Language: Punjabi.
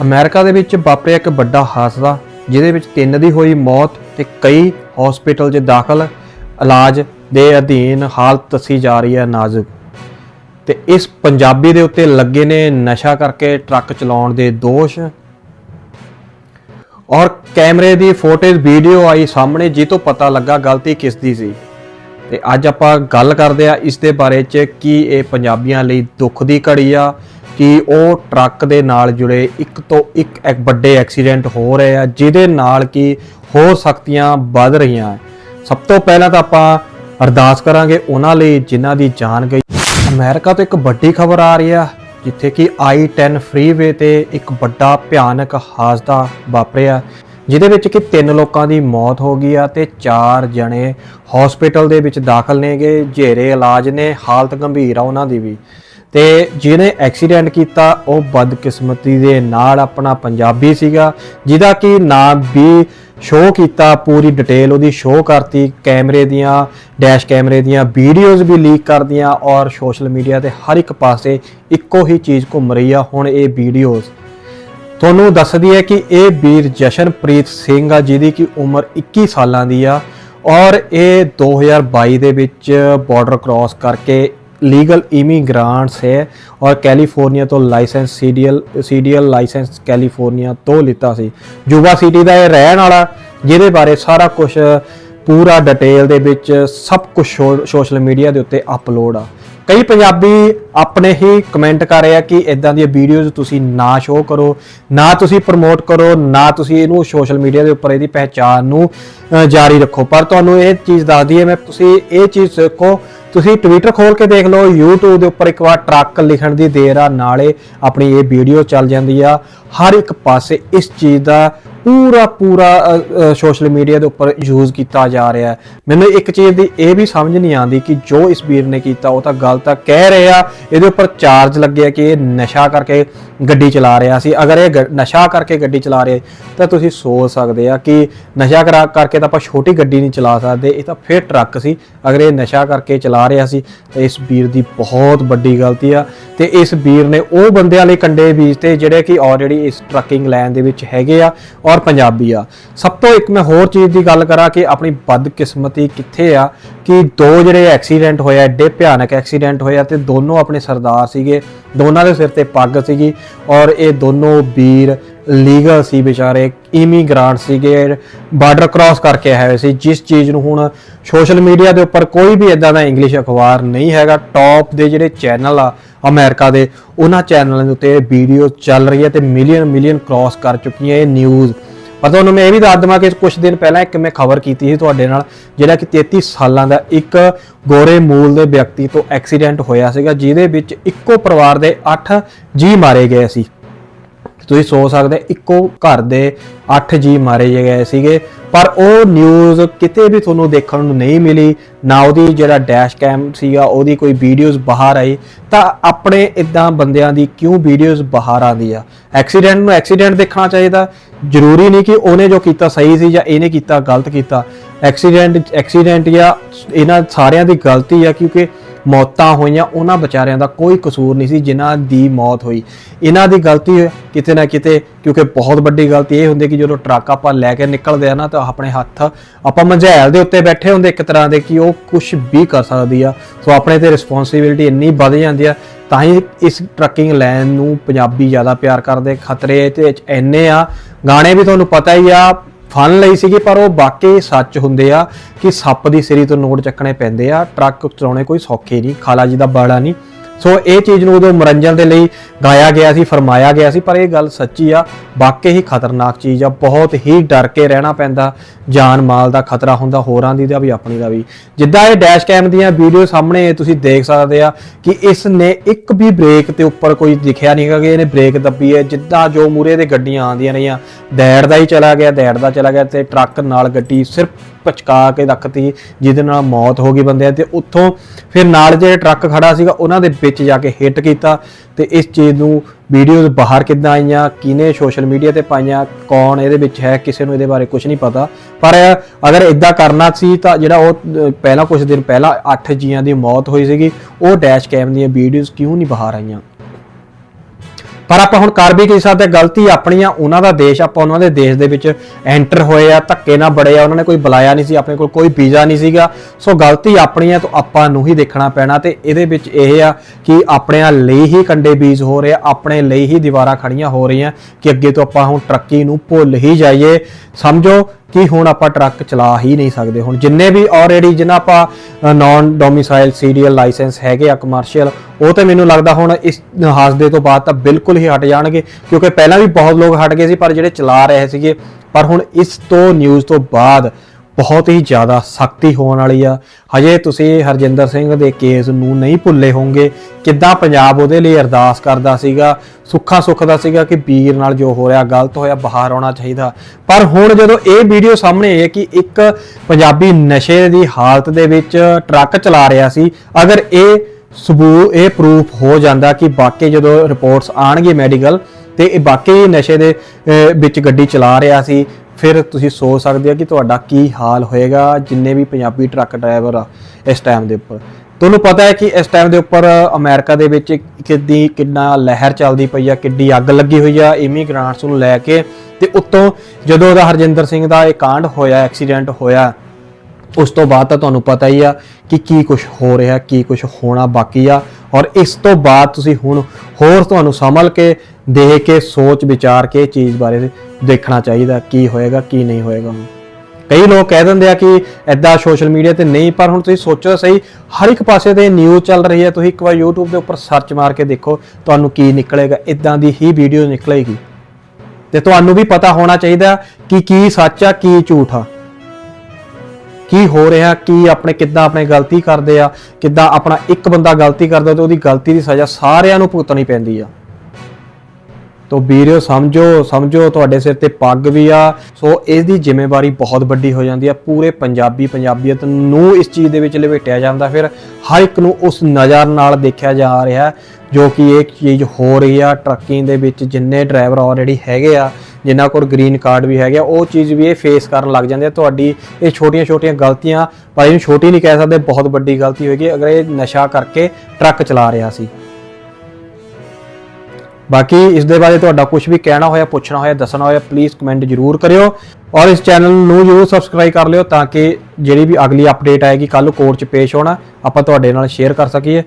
ਅਮਰੀਕਾ ਦੇ ਵਿੱਚ ਵਾਪਰਿਆ ਇੱਕ ਵੱਡਾ ਹਾਦਸਾ, ਜਿਹਦੇ ਵਿੱਚ ਤਿੰਨ ਦੀ ਹੋਈ ਮੌਤ ਤੇ ਕਈ ਹਸਪੀਟਲ 'ਚ ਦਾਖਲ ਇਲਾਜ ਦੇ ਅਧੀਨ ਹਾਲਤ ਦੱਸੀ ਜਾ ਰਹੀ ਹੈ ਨਾਜ਼ੁਕ। ਤੇ ਇਸ ਪੰਜਾਬੀ ਦੇ ਉੱਤੇ ਲੱਗੇ ਨੇ ਨਸ਼ਾ ਕਰਕੇ ਟਰੱਕ ਚਲਾਉਣ ਦੇ ਦੋਸ਼। ਔਰ ਕੈਮਰੇ ਦੀ ਫੋਟੇਜ, ਵੀਡੀਓ ਆਈ ਸਾਹਮਣੇ ਜਿਹ ਤੋਂ ਪਤਾ ਲੱਗਾ ਗਲਤੀ ਕਿਸ ਦੀ ਸੀ। ਤੇ ਅੱਜ ਆਪਾਂ ਗੱਲ ਕਰਦੇ ਆ ਇਸ ਦੇ ਬਾਰੇ ਚ, ਕੀ ਇਹ ਪੰਜਾਬੀਆਂ ਲਈ ਦੁੱਖ ਦੀ ਘੜੀ ਆ ਕਿ ਉਹ ਟਰੱਕ ਦੇ ਨਾਲ ਜੁੜੇ ਇੱਕ ਤੋਂ ਇੱਕ ਵੱਡੇ ਐਕਸੀਡੈਂਟ ਹੋ ਰਹੇ ਆ, ਜਿਹਦੇ ਨਾਲ ਕਿ ਹੋਰ ਸਖਤੀਆਂ ਵੱਧ ਰਹੀਆਂ। ਸਭ ਤੋਂ ਪਹਿਲਾਂ ਤਾਂ ਆਪਾਂ ਅਰਦਾਸ ਕਰਾਂਗੇ ਉਹਨਾਂ ਲਈ ਜਿਨ੍ਹਾਂ ਦੀ ਜਾਨ ਗਈ। ਅਮਰੀਕਾ ਤੋਂ ਇੱਕ ਵੱਡੀ ਖਬਰ ਆ ਰਹੀ ਆ, ਜਿੱਥੇ ਕਿ I-10 ਫ੍ਰੀਵੇ ਤੇ ਇੱਕ ਵੱਡਾ ਭਿਆਨਕ ਹਾਦਸਾ ਵਾਪਰਿਆ, ਜਿਹਦੇ ਵਿੱਚ ਕਿ ਤਿੰਨ ਲੋਕਾਂ ਦੀ ਮੌਤ ਹੋ ਗਈ ਆ ਤੇ ਚਾਰ ਜਣੇ ਹਸਪੀਟਲ ਦੇ ਵਿੱਚ ਦਾਖਲ ਨੇਗੇ। ਜੇਰੇ ਇਲਾਜ ਨੇ ਹਾਲਤ ਗੰਭੀਰ ਆ ਉਹਨਾਂ ਦੀ ਵੀ। ਤੇ ਜਿਹਨੇ ਐਕਸੀਡੈਂਟ ਕੀਤਾ, ਉਹ ਬਦਕਿਸਮਤੀ ਦੇ ਨਾਲ ਆਪਣਾ ਪੰਜਾਬੀ ਸੀਗਾ, ਜਿਹਦਾ ਕਿ ਨਾਮ ਵੀ ਸ਼ੋਅ ਕੀਤਾ, ਪੂਰੀ ਡਿਟੇਲ ਉਹਦੀ ਸ਼ੋਅ ਕਰਤੀ, ਕੈਮਰੇ ਦੀਆਂ ਡੈਸ਼ ਕੈਮਰੇ ਦੀਆਂ ਵੀਡੀਓਜ਼ ਵੀ ਲੀਕ ਕਰਦੀਆਂ ਔਰ ਸੋਸ਼ਲ ਮੀਡੀਆ ਤੇ ਹਰ ਇੱਕ ਪਾਸੇ ਇੱਕੋ ਹੀ ਚੀਜ਼ ਘੁੰਮ ਰਹੀ ਆ, ਹੁਣ ਇਹ ਵੀਡੀਓਜ਼ ਤੁਹਾਨੂੰ ਦੱਸਦੀ ਹੈ ਕਿ ਇਹ ਵੀਰ ਜਸ਼ਨਪ੍ਰੀਤ ਸਿੰਘ ਆ, ਜਿਹਦੀ ਕਿ ਉਮਰ 21 ਸਾਲਾਂ ਦੀ ਆ ਔਰ ਇਹ 2022 ਦੇ ਵਿੱਚ ਬਾਰਡਰ ਕ੍ਰਾਸ ਕਰਕੇ ਲੀਗਲ ਇਮੀਗ੍ਰਾਂਟਸ ਹੈ ਔਰ ਕੈਲੀਫੋਰਨੀਆ ਤੋਂ license CDL CDL license California ਤੋਂ ਲਿੱਤਾ ਸੀ। ਜੂਬਾ ਸਿਟੀ ਦਾ ਇਹ ਰਹਿਣ ਵਾਲਾ, ਜਿਹਦੇ ਬਾਰੇ ਸਾਰਾ ਕੁਝ ਪੂਰਾ ਡਿਟੇਲ ਦੇ ਵਿੱਚ ਸਭ ਕੁਝ ਸੋਸ਼ਲ ਮੀਡੀਆ ਦੇ ਉੱਤੇ ਅਪਲੋਡ ਆ। ਕਈ ਪੰਜਾਬੀ ਆਪਣੇ ਹੀ ਕਮੈਂਟ ਕਰ ਰਹੇ ਆ ਕਿ ਇਦਾਂ ਦੀਆਂ ਵੀਡੀਓਜ਼ ਤੁਸੀਂ ਨਾ ਸ਼ੋਅ ਕਰੋ, ਨਾ ਤੁਸੀਂ ਪ੍ਰਮੋਟ ਕਰੋ, ਨਾ ਤੁਸੀਂ ਇਹਨੂੰ ਸੋਸ਼ਲ ਮੀਡੀਆ ਦੇ ਉੱਪਰ ਇਹਦੀ ਪਹਿਚਾਣ ਨੂੰ ਜਾਰੀ ਰੱਖੋ। ਪਰ ਤੁਹਾਨੂੰ ਇਹ ਚੀਜ਼ ਦੱਸਦੀ ਹੈ ਮੈਂ, ਤੁਸੀਂ ਇਹ ਚੀਜ਼ ਸਿੱਖੋ, ਤੁਸੀਂ ਟਵਿੱਟਰ ਖੋਲ ਕੇ ਦੇਖ ਲਓ, YouTube ਦੇ ਉੱਪਰ ਇੱਕ ਵਾਰ ਟਰੱਕ ਲਿਖਣ ਦੀ ਦੇਰ ਆ, ਨਾਲੇ ਆਪਣੀ ਇਹ ਵੀਡੀਓ ਚੱਲ ਜਾਂਦੀ ਆ। ਹਰ ਇੱਕ ਪਾਸੇ ਇਸ ਚੀਜ਼ ਦਾ ਪੂਰਾ ਪੂਰਾ ਸੋਸ਼ਲ ਮੀਡੀਆ ਦੇ ਉੱਪਰ ਯੂਜ਼ ਕੀਤਾ ਜਾ ਰਿਹਾ ਹੈ। ਮੈਨੂੰ ਇੱਕ ਚੀਜ਼ ਦੀ ਇਹ ਵੀ ਸਮਝ ਨਹੀਂ ਆਉਂਦੀ ਕਿ ਜੋ ਇਸ ਵੀਰ ਨੇ ਕੀਤਾ, ਉਹ ਤਾਂ ਗਲਤ ਆ ਕਹਿ ਰਿਹਾ। ਇਹਦੇ ਉੱਪਰ ਚਾਰਜ ਲੱਗਿਆ ਕਿ ਇਹ ਨਸ਼ਾ ਕਰਕੇ ਗੱਡੀ ਚਲਾ ਰਿਹਾ ਸੀ। ਅਗਰ ਇਹ ਗ- ਨਸ਼ਾ ਕਰਕੇ ਗੱਡੀ ਚਲਾ ਰਿਹਾ, ਤਾਂ ਤੁਸੀਂ ਸੋਚ ਸਕਦੇ ਆ ਕਿ ਨਸ਼ਾ ਕਰਾ, ਕਰਕੇ ਤਾਂ ਆਪਾਂ ਛੋਟੀ ਗੱਡੀ ਨਹੀਂ ਚਲਾ ਸਕਦੇ, ਇਹ ਤਾਂ ਫਿਰ ਟਰੱਕ ਸੀ। ਅਗਰ ਇਹ ਨਸ਼ਾ ਕਰਕੇ ਚਲਾ ਰਿਹਾ ਸੀ, ਤਾਂ ਇਸ ਵੀਰ ਦੀ ਬਹੁਤ ਵੱਡੀ ਗਲਤੀ ਆ। ਤੇ ਇਸ ਵੀਰ ਨੇ ਉਹ ਬੰਦਿਆਂ ਲਈ ਕੰਡੇ ਬੀਜਤੇ, ਜਿਹੜੇ ਕਿ ਆਲਰੇਡੀ ਇਸ ਟਰੱਕਿੰਗ ਲਾਈਨ ਦੇ ਵਿੱਚ ਹੈਗੇ ਆ। ਔਰ ਪੰਜਾਬੀ ਆ। ਸਭ ਤੋਂ ਇੱਕ ਮੈਂ ਹੋਰ ਚੀਜ਼ ਦੀ ਗੱਲ ਕਰਾਂ ਕਿ ਆਪਣੀ ਬਦਕਿਸਮਤੀ ਕਿੱਥੇ ਆ ਕਿ ਦੋ ਜਿਹੜੇ ਐਕਸੀਡੈਂਟ ਹੋਇਆ ਐਡੇ ਭਿਆਨਕ ਐਕਸੀਡੈਂਟ ਹੋਇਆ ਤੇ ਦੋਨੋਂ ਆਪਣੇ ਸਰਦਾਰ ਸੀਗੇ, ਦੋਨਾਂ ਦੇ ਸਿਰ ਤੇ ਪੱਗ ਸੀਗੀ ਔਰ ਇਹ ਦੋਨੋਂ ਵੀਰ ਲੀਗਲ ਸੀ ਵਿਚਾਰੇ ਇਮੀਗ੍ਰਾਂਟ ਸੀਗੇ ਬਾਰਡਰ ਕ੍ਰਾਸ ਕਰਕੇ ਆਏ ਹੋਏ ਸੀ। ਜਿਸ ਚੀਜ਼ ਨੂੰ ਹੁਣ ਸੋਸ਼ਲ ਮੀਡੀਆ ਦੇ ਉੱਪਰ ਕੋਈ ਵੀ ਇਦਾਂ ਦਾ ਇੰਗਲਿਸ਼ ਅਖਬਾਰ ਨਹੀਂ ਹੈਗਾ ਟੌਪ ਦੇ ਜਿਹੜੇ ਚੈਨਲ ਆ ਅਮਰੀਕਾ ਦੇ, ਉਹਨਾਂ ਚੈਨਲਾਂ ਦੇ ਉੱਤੇ ਵੀਡੀਓ ਚੱਲ ਰਹੀ ਹੈ ਤੇ ਮਿਲੀਅਨ ਮਿਲੀਅਨ ਕ੍ਰਾਸ ਕਰ ਚੁੱਕੀਆਂ ਇਹ ਨਿਊਜ਼ ਪਰ ਤੁਹਾਨੂੰ ਮੈਂ ਇਹ ਵੀ ਦੱਸ ਦਵਾਂ ਕਿ ਕੁਝ ਦਿਨ ਪਹਿਲਾਂ ਇੱਕ ਮੈਂ ਖਬਰ ਕੀਤੀ ਸੀ ਤੁਹਾਡੇ ਨਾਲ, ਜਿਹੜਾ ਕਿ 33 ਸਾਲਾਂ ਦਾ ਇੱਕ ਗੋਰੇ ਮੂਲ ਦੇ ਵਿਅਕਤੀ ਤੋਂ ਐਕਸੀਡੈਂਟ ਹੋਇਆ ਸੀਗਾ, ਜਿਹਦੇ ਵਿੱਚ ਇੱਕੋ ਪਰਿਵਾਰ ਦੇ 8 ਜੀ ਮਾਰੇ ਗਏ ਸੀ। ਤੁਸੀਂ ਸੋਚ ਸਕਦੇ ਇੱਕੋ ਘਰ ਦੇ 8 ਜੀ ਮਾਰੇ ਗਏ ਸੀਗੇ, ਪਰ ਉਹ ਨਿਊਜ਼ ਕਿਤੇ ਵੀ ਤੁਹਾਨੂੰ ਦੇਖਣ ਨੂੰ ਨਹੀਂ ਮਿਲੀ, ਨਾ ਉਹਦੀ ਜਿਹੜਾ ਡੈਸ਼ ਕੈਮ ਸੀਗਾ, ਉਹਦੀ ਕੋਈ ਵੀਡੀਓਜ਼ ਬਾਹਰ ਆਈ, ਤਾਂ ਆਪਣੇ ਇਦਾਂ ਬੰਦਿਆਂ ਦੀ ਕਿਉਂ ਵੀਡੀਓਜ਼ ਬਾਹਰ ਆਉਂਦੀ ਆ? ਐਕਸੀਡੈਂਟ ਨੂੰ ਐਕਸੀਡੈਂਟ ਦੇਖਣਾ ਚਾਹੀਦਾ, ਜ਼ਰੂਰੀ ਨਹੀਂ ਕਿ ਉਹਨੇ ਜੋ ਕੀਤਾ ਸਹੀ ਸੀ ਜਾਂ ਇਹਨੇ ਕੀਤਾ ਗਲਤ ਕੀਤਾ। ਐਕਸੀਡੈਂਟ ਐਕਸੀਡੈਂਟ ਜਾਂ ਇਹਨਾਂ ਸਾਰਿਆਂ ਦੀ ਗਲਤੀ ਆ, ਕਿਉਂਕਿ ਮੌਤਾਂ ਹੋਈਆਂ, ਉਹਨਾਂ ਵਿਚਾਰਿਆਂ ਦਾ ਕੋਈ ਕਸੂਰ ਨਹੀਂ ਸੀ, ਜਿਨ੍ਹਾਂ ਦੀ ਮੌਤ ਹੋਈ। ਇਹਨਾਂ ਦੀ ਗਲਤੀ ਹੈ ਕਿਤੇ ਨਾ ਕਿਤੇ, ਕਿਉਂਕਿ ਬਹੁਤ ਵੱਡੀ ਗਲਤੀ ਇਹ ਹੁੰਦੀ ਕਿ ਜਦੋਂ ਟਰੱਕ ਆਪਾਂ ਲੈ ਕੇ ਨਿਕਲਦੇ ਆ ਨਾ, ਤਾਂ ਆਪਣੇ ਹੱਥ ਆਪਾਂ ਮੰਝੈਲ ਦੇ ਉੱਤੇ ਬੈਠੇ ਹੁੰਦੇ ਇੱਕ ਤਰ੍ਹਾਂ ਦੇ ਕਿ ਉਹ ਕੁਝ ਵੀ ਕਰ ਸਕਦੀ ਆ। ਸੋ ਆਪਣੇ ਤੇ ਰਿਸਪੌਂਸਿਬਿਲਟੀ ਇੰਨੀ ਵੱਧ ਜਾਂਦੀ ਆ, ਤਾਂ ਹੀ ਇਸ ਟਰੱਕਿੰਗ ਲਾਈਨ ਨੂੰ ਪੰਜਾਬੀ ਜ਼ਿਆਦਾ ਪਿਆਰ ਕਰਦੇ, ਖਤਰੇ ਤੇ ਇੰਨੇ ਆ। ਗਾਣੇ ਵੀ ਤੁਹਾਨੂੰ ਪਤਾ ਹੀ ਆ ਫਨ ਲਈ ਸੀਗੀ, ਪਰ ਉਹ ਵਾਕਈ ਸੱਚ ਹੁੰਦੇ ਆ ਕਿ ਸੱਪ ਦੀ ਸਿਰੀ ਤੋਂ ਨੋਟ ਚੱਕਣੇ ਪੈਂਦੇ ਆ, ਟਰੱਕ ਚਲਾਉਣੇ ਕੋਈ ਸੌਖੇ ਨਹੀਂ, ਖਾਲਾ ਜੀ ਦਾ ਬਾਲਾ ਨਹੀਂ। ਸੋ ਇਹ ਚੀਜ਼ ਨੂੰ ਉਦੋਂ ਮਨੋਰੰਜਨ ਦੇ ਲਈ ਗਾਇਆ ਗਿਆ ਸੀ, ਫਰਮਾਇਆ ਗਿਆ ਸੀ, ਪਰ ਇਹ ਗੱਲ ਸੱਚੀ ਆ, ਵਾਕਈ ਹੀ ਖਤਰਨਾਕ ਚੀਜ਼ ਆ, ਬਹੁਤ ਹੀ ਡਰ ਕੇ ਰਹਿਣਾ ਪੈਂਦਾ, ਜਾਨ ਮਾਲ ਦਾ ਖਤਰਾ ਹੁੰਦਾ, ਹੋਰਾਂ ਦੀ ਦਾ ਵੀ, ਆਪਣੀ ਦਾ ਵੀ। ਜਿੱਦਾਂ ਇਹ ਡੈਸ਼ ਕੈਮ ਦੀਆਂ ਵੀਡੀਓ ਸਾਹਮਣੇ ਤੁਸੀਂ ਦੇਖ ਸਕਦੇ ਆ ਕਿ ਇਸ ਨੇ ਇੱਕ ਵੀ ਬ੍ਰੇਕ ਤੇ ਉੱਪਰ ਕੋਈ ਦਿਖਿਆ ਨਹੀਂ ਕਿ ਇਹਨੇ ਬ੍ਰੇਕ ਦੱਬੀ ਹੈ, ਜਿੱਦਾਂ ਜੋ ਮੂਰੇ ਦੇ ਗੱਡੀਆਂ ਆਉਂਦੀਆਂ ਰਹੀਆਂ, ਦੈੜ ਦਾ ਹੀ ਚਲਾ ਗਿਆ, ਦੈੜ ਦਾ ਚਲਾ ਗਿਆ ਤੇ ਟਰੱਕ ਨਾਲ ਗੱਡੀ ਸਿਰਫ ਪਚਕਾ ਕੇ ਰੱਖਤੀ, ਜਿਹਦੇ ਨਾਲ ਮੌਤ ਹੋ ਗਈ ਬੰਦਿਆਂ ਦੀ, ਤੇ ਉੱਥੋਂ ਫਿਰ ਨਾਲ ਜਿਹੜੇ ਟਰੱਕ ਖੜਾ ਸੀਗਾ, ਉਹਨਾਂ ਦੇ ਵਿੱਚ ਜਾ ਕੇ ਹਿੱਟ ਕੀਤਾ ਤੇ ਇਸ ਚੀਜ਼ ਨੂੰ ਵੀਡੀਓਜ਼ ਬਾਹਰ ਕਿੱਦਾਂ ਆਈਆਂ ਕਿਨੇ ਸੋਸ਼ਲ ਮੀਡੀਆ ਤੇ ਪਾਈਆਂ, ਕੌਣ ਇਹਦੇ ਵਿੱਚ ਹੈ, ਕਿਸੇ ਨੂੰ ਇਹਦੇ ਬਾਰੇ ਕੁਝ ਨਹੀਂ ਪਤਾ। ਪਰ ਅਗਰ ਇਦਾਂ ਕਰਨਾ ਸੀ ਤਾਂ ਜਿਹੜਾ ਉਹ ਪਹਿਲਾਂ ਕੁਝ ਦਿਨ ਪਹਿਲਾਂ 8 ਜੀਆਂ ਦੀ ਮੌਤ ਹੋਈ ਸੀਗੀ, ਉਹ ਡੈਸ਼ ਕੈਮ ਦੀਆਂ ਵੀਡੀਓਜ਼ ਕਿਉਂ ਨਹੀਂ ਬਾਹਰ ਆਈਆਂ? ਪਰ ਆਪਾਂ ਹੁਣ ਕਰ ਵੀ ਕੀ ਸਕਦੇ ਗਲਤੀ ਆਪਣੀ ਆ, ਉਹਨਾਂ ਦਾ ਦੇਸ਼, ਆਪਾਂ ਉਹਨਾਂ ਦੇ ਦੇਸ਼ ਦੇ ਵਿੱਚ ਐਂਟਰ ਹੋਏ ਆ, ਧੱਕੇ ਨਾਲ ਬੜੇ ਆ, ਉਹਨਾਂ ਨੇ ਕੋਈ ਬੁਲਾਇਆ ਨਹੀਂ ਸੀ, ਆਪਣੇ ਕੋਲ ਕੋਈ ਵੀਜ਼ਾ ਨਹੀਂ ਸੀਗਾ। ਸੋ ਗਲਤੀ ਆਪਣੀ ਆ, ਤਾਂ ਆਪਾਂ ਨੂੰ ਹੀ ਦੇਖਣਾ ਪੈਣਾ ਤੇ ਇਹਦੇ ਵਿੱਚ ਇਹ ਆ ਕਿ ਆਪਣਿਆਂ ਲਈ ਹੀ ਕੰਡੇ ਬੀਜ ਹੋ ਰਹੇ ਆ, ਆਪਣੇ ਲਈ ਹੀ ਦੀਵਾਰਾਂ ਖੜੀਆਂ ਹੋ ਰਹੀਆਂ ਕਿ ਅੱਗੇ ਤੋਂ ਆਪਾਂ ਹੁਣ ਤਰੱਕੀ ਨੂੰ ਭੁੱਲ ਹੀ ਜਾਈਏ। ਸਮਝੋ ਕਿ ਹੁਣ ਆਪਾਂ ਟਰੱਕ ਚਲਾ ਹੀ ਨਹੀਂ ਸਕਦੇ। ਹੁਣ ਜਿੰਨੇ ਵੀ ਆਲਰੇਡੀ ਜਿਨ੍ਹਾਂ ਆਪਾਂ ਨਾਨ ਡੋਮਿਸਾਈਲ ਸੀਰੀਅਲ ਲਾਇਸੈਂਸ ਹੈਗੇ ਆ ਕਮਰਸ਼ੀਅਲ ਉਹ ਤੇ ਮੈਨੂੰ ਲੱਗਦਾ ਹੁਣ ਇਸ ਹਾਸਦੇ ਤੋਂ ਬਾਅਦ ਤਾਂ ਬਿਲਕੁਲ ਹੀ ਹਟ ਜਾਣਗੇ। ਕਿਉਂਕਿ ਪਹਿਲਾਂ ਵੀ ਬਹੁਤ ਲੋਕ ਹਟ ਗਏ ਸੀ, ਪਰ ਜਿਹੜੇ ਚਲਾ ਰਹੇ ਸੀਗੇ, ਪਰ ਹੁਣ ਇਸ ਤੋਂ ਨਿਊਜ਼ ਤੋਂ ਬਾਅਦ ਬਹੁਤ ਹੀ ਜ਼ਿਆਦਾ ਸਖਤੀ ਹੋਣ ਵਾਲੀ ਆ। ਹਜੇ ਤੁਸੀਂ ਹਰਜਿੰਦਰ ਸਿੰਘ ਦੇ ਕੇਸ ਨੂੰ ਨਹੀਂ ਭੁੱਲੇ ਹੋਵੋਗੇ। ਕਿੱਦਾਂ ਪੰਜਾਬ ਉਹਦੇ ਲਈ ਅਰਦਾਸ ਕਰਦਾ ਸੀਗਾ, ਸੁੱਖਾ ਸੁੱਖ ਦਾ ਸੀਗਾ ਕਿ ਵੀਰ ਨਾਲ ਜੋ ਹੋ ਰਿਹਾ, ਗਲਤ ਹੋਇਆ, ਬਾਹਰ ਆਉਣਾ ਚਾਹੀਦਾ। ਪਰ ਹੁਣ ਜਦੋਂ ਇਹ ਵੀਡੀਓ ਸਾਹਮਣੇ ਆਈ ਹੈ ਕਿ ਇੱਕ ਪੰਜਾਬੀ ਨਸ਼ੇ ਦੀ ਹਾਲਤ ਦੇ ਵਿੱਚ ਟਰੱਕ ਚਲਾ ਰਿਹਾ ਸੀ, ਅਗਰ ਇਹ ਸਬੂਤ ਇਹ ਪ੍ਰੂਫ ਹੋ ਜਾਂਦਾ ਕਿ ਬਾਕੀ ਜਦੋਂ ਰਿਪੋਰਟਸ ਆਣਗੇ ਮੈਡੀਕਲ ਤੇ ਇਹ ਵਾਕਈ ਨਸ਼ੇ ਦੇ ਵਿੱਚ ਗੱਡੀ ਚਲਾ ਰਿਹਾ ਸੀ ਫਿਰ ਤੁਸੀਂ ਸੋਚ ਸਕਦੇ ਹੋ ਕਿ ਤੁਹਾਡਾ ਕੀ ਹਾਲ ਹੋਏਗਾ, ਜਿੰਨੇ ਵੀ ਪੰਜਾਬੀ ਟਰੱਕ ਡਰਾਈਵਰ ਆ ਇਸ ਟਾਈਮ ਦੇ ਉੱਪਰ। ਤੁਹਾਨੂੰ ਪਤਾ ਹੈ ਕਿ ਇਸ ਟਾਈਮ ਦੇ ਉੱਪਰ ਅਮਰੀਕਾ ਦੇ ਵਿੱਚ ਕਿੰਨੀ ਕਿੰਨਾ ਲਹਿਰ ਚੱਲਦੀ ਪਈ ਆ, ਕਿੱਡੀ ਅੱਗ ਲੱਗੀ ਹੋਈ ਆ ਇਮੀਗ੍ਰੈਂਟਸ ਨੂੰ ਲੈ ਕੇ। ਤੇ ਉੱਤੋਂ ਜਦੋਂ ਉਹਦਾ ਹਰਜਿੰਦਰ ਸਿੰਘ ਦਾ ਇਹ ਕਾਂਡ ਹੋਇਆ ਐਕਸੀਡੈਂਟ ਹੋਇਆ, ਉਸ ਤੋਂ ਬਾਅਦ ਤਾਂ ਤੁਹਾਨੂੰ ਪਤਾ ਹੀ ਆ ਕਿ ਕੀ ਕੁਝ ਹੋ ਰਿਹਾ, ਕੀ ਕੁਝ ਹੋਣਾ ਬਾਕੀ ਆ। ਔਰ ਇਸ ਤੋਂ ਬਾਅਦ ਤੁਸੀਂ ਹੁਣ ਹੋਰ ਤੁਹਾਨੂੰ ਸੰਭਲ ਕੇ, ਦੇਖ ਕੇ, ਸੋਚ ਵਿਚਾਰ ਕੇ ਚੀਜ਼ ਬਾਰੇ ਦੇਖਣਾ ਚਾਹੀਦਾ, ਕੀ ਹੋਏਗਾ, ਕੀ ਨਹੀਂ ਹੋਏਗਾ। ਹੁਣ ਕਈ ਲੋਕ ਕਹਿ ਦਿੰਦੇ ਆ ਕਿ ਐਦਾਂ ਸੋਸ਼ਲ ਮੀਡੀਆ ਤੇ ਨਹੀਂ, ਪਰ ਹੁਣ ਤੁਸੀਂ ਸੋਚੋ ਸਹੀ, ਹਰ ਇੱਕ ਪਾਸੇ ਤੇ ਨਿਊਜ਼ ਚੱਲ ਰਹੀ ਹੈ। ਤੁਸੀਂ ਇੱਕ ਵਾਰ YouTube ਦੇ ਉੱਪਰ ਸਰਚ ਮਾਰ ਕੇ ਦੇਖੋ, ਤੁਹਾਨੂੰ ਕੀ ਨਿਕਲੇਗਾ ਇਦਾਂ ਦੀ ਹੀ ਵੀਡੀਓ ਨਿਕਲੇਗੀ। ਤੇ ਤੁਹਾਨੂੰ ਵੀ ਪਤਾ ਹੋਣਾ ਚਾਹੀਦਾ ਕਿ ਕੀ ਸੱਚ ਆ, ਕੀ ਝੂਠ ਆ। ਕੀ ਹੋ ਰਿਹਾ, ਕੀ ਆਪਣੇ ਕਿੱਦਾਂ ਆਪਣੇ ਗਲਤੀ ਕਰਦੇ ਆ, ਕਿੱਦਾਂ ਆਪਣਾ ਇੱਕ ਬੰਦਾ ਗਲਤੀ ਕਰਦਾ ਤੇ ਉਹਦੀ ਗਲਤੀ ਦੀ ਸਜ਼ਾ ਸਾਰਿਆਂ ਨੂੰ ਭੁਗਤਣੀ ਪੈਂਦੀ ਆ। ਤੋ ਵੀਰਿਓ, ਸਮਝੋ ਸਮਝੋ, ਤੁਹਾਡੇ ਸਿਰ ਤੇ ਪੱਗ ਵੀ ਆ। ਸੋ ਇਸ ਦੀ ਜ਼ਿੰਮੇਵਾਰੀ ਬਹੁਤ ਵੱਡੀ ਹੋ ਜਾਂਦੀ ਆ। ਪੂਰੇ ਪੰਜਾਬੀ ਪੰਜਾਬੀਅਤ ਨੂੰ ਇਸ ਚੀਜ਼ ਦੇ ਵਿੱਚ ਲਵੇਟਿਆ ਜਾਂਦਾ। ਫਿਰ ਹਰ ਇੱਕ ਨੂੰ ਉਸ ਨਜ਼ਰ ਨਾਲ ਦੇਖਿਆ ਜਾ ਰਿਹਾ, ਜੋ ਕਿ ਇਹ ਚੀਜ਼ ਹੋ ਰਹੀ ਆ। ਟਰੱਕਿੰਗ ਦੇ ਵਿੱਚ ਜਿੰਨੇ ਡਰਾਈਵਰ ਆਲਰੇਡੀ ਹੈਗੇ ਆ। ਜਿਨ੍ਹਾਂ ਕੋਲ ਗ੍ਰੀਨ ਕਾਰਡ ਵੀ ਹੈਗੇ ਆ, ਉਹ ਚੀਜ਼ ਵੀ ਇਹ ਫੇਸ ਕਰਨ ਲੱਗ ਜਾਂਦੇ ਆ। ਤੁਹਾਡੀ ਇਹ ਛੋਟੀਆਂ-ਛੋਟੀਆਂ ਗਲਤੀਆਂ ਪਰ ਇਹਨੂੰ ਛੋਟੀ ਨਹੀਂ ਕਹਿ ਸਕਦੇ, ਬਹੁਤ ਵੱਡੀ ਗਲਤੀ ਹੋਏਗੀ, ਅਗਰ ਇਹ ਨਸ਼ਾ ਕਰਕੇ ਟਰੱਕ ਚਲਾ ਰਿਹਾ ਸੀ। ਬਾਕੀ ਇਸ ਦੇ ਬਾਰੇ ਤੁਹਾਡਾ ਕੁਝ ਵੀ ਕਹਿਣਾ ਹੋਇਆ, ਪੁੱਛਣਾ ਹੋਇਆ, ਦੱਸਣਾ ਹੋਇਆ ਪਲੀਜ਼ ਕਮੈਂਟ ਜ਼ਰੂਰ ਕਰਿਓ। ਔਰ ਇਸ ਚੈਨਲ ਨੂੰ ਜ਼ਰੂਰ ਸਬਸਕ੍ਰਾਈਬ ਕਰ ਲਿਓ ਤਾਂ ਕਿ ਜਿਹੜੀ ਵੀ ਅਗਲੀ ਅਪਡੇਟ ਆਏਗੀ ਕੱਲ ਕੋਰਟ 'ਚ ਪੇਸ਼ ਹੋਣਾ, ਆਪਾਂ ਤੁਹਾਡੇ ਨਾਲ ਸ਼ੇਅਰ ਕਰ ਸਕੀਏ।